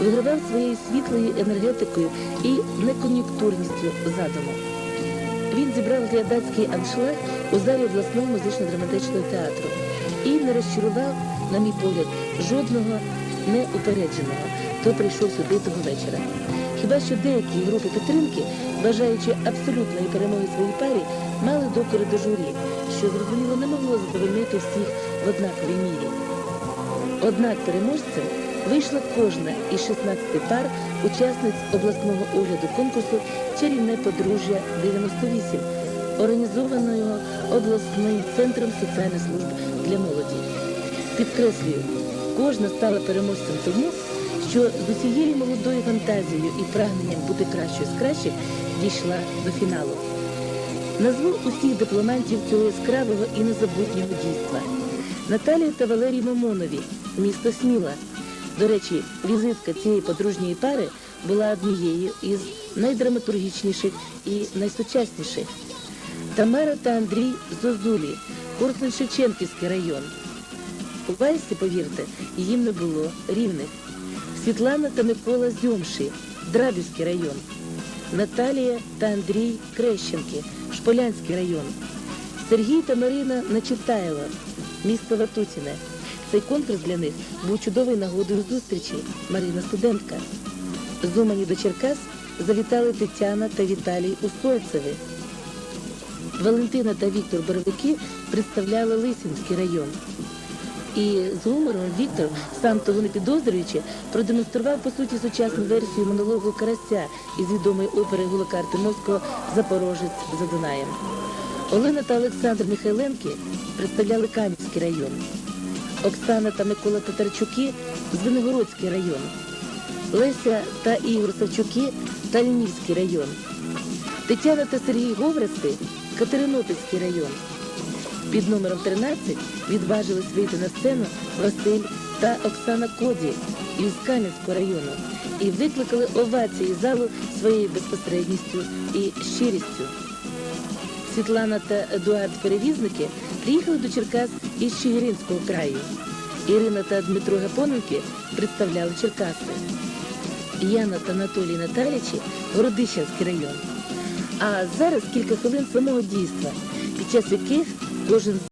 вигравав своєю світлою енергетикою і некон'юнктурністю задуму. Він зібрав глядацький аншлаг у залі обласного музично-драматичного театру і не розчарував, на мій погляд, жодного неупередженого, хто прийшов сюди того вечора. Хіба що деякі групи підтримки, бажаючи абсолютної перемоги своїй парі, мали докори до журі, що зрозуміло не могло задовольнити всіх в однаковій мірі. Однак переможцем вийшла кожна із 16 пар учасниць обласного огляду конкурсу Чарівне подружжя 98, організованого обласним центром соціальних служб для молоді. Підкреслюю, кожна стала переможцем тому, що з усією молодою фантазією і прагненням бути кращою з кращих дійшла до фіналу. Назву усіх дипломантів цього яскравого і незабутнього дійства. Наталія та Валерій Мамонові, місто Сміла. До речі, візитка цієї подружньої пари була однією із найдраматургічніших і найсучасніших. Тамара та Андрій Зозулі, Корсун-Шевченківський район. У Вальсі, повірте, їм не було рівних. Світлана та Микола Зьомші, Драбівський район. Наталія та Андрій Крещенки, Шполянський район. Сергій та Марина Начитаєва, місто Ватутіне. Цей конкурс для них був чудовою нагодою зустрічі. Марина студентка. Умані до Черкас завітали Тетяна та Віталій Усольцеви. Валентина та Віктор Боровики представляли Лисинський район. І з гумором Віктор, сам того не підозрюючи, продемонстрував по суті сучасну версію монологу Карася із відомої опери Гулака Артемовського Запорожець за Дунаєм. Олена та Олександр Михайленки представляли Кам'янський район. Оксана та Микола Татарчуки Звенигородський район. Леся та Ігор Савчуки Талінівський район. Тетяна та Сергій Говрасти Катеринопільський район. Під номером 13 відважились вийти на сцену Василь та Оксана Коді із Кам'янського району і викликали овації залу своєю безпосередністю і щирістю. Світлана та Едуард Перевізники приїхали до Черкас із Чигиринського краю. Ірина та Дмитро Гапоненки представляли Черкаси. Яна та Анатолій Наталічі Городищенський район. А зараз кілька хвилин самого дійства, під час яких кожен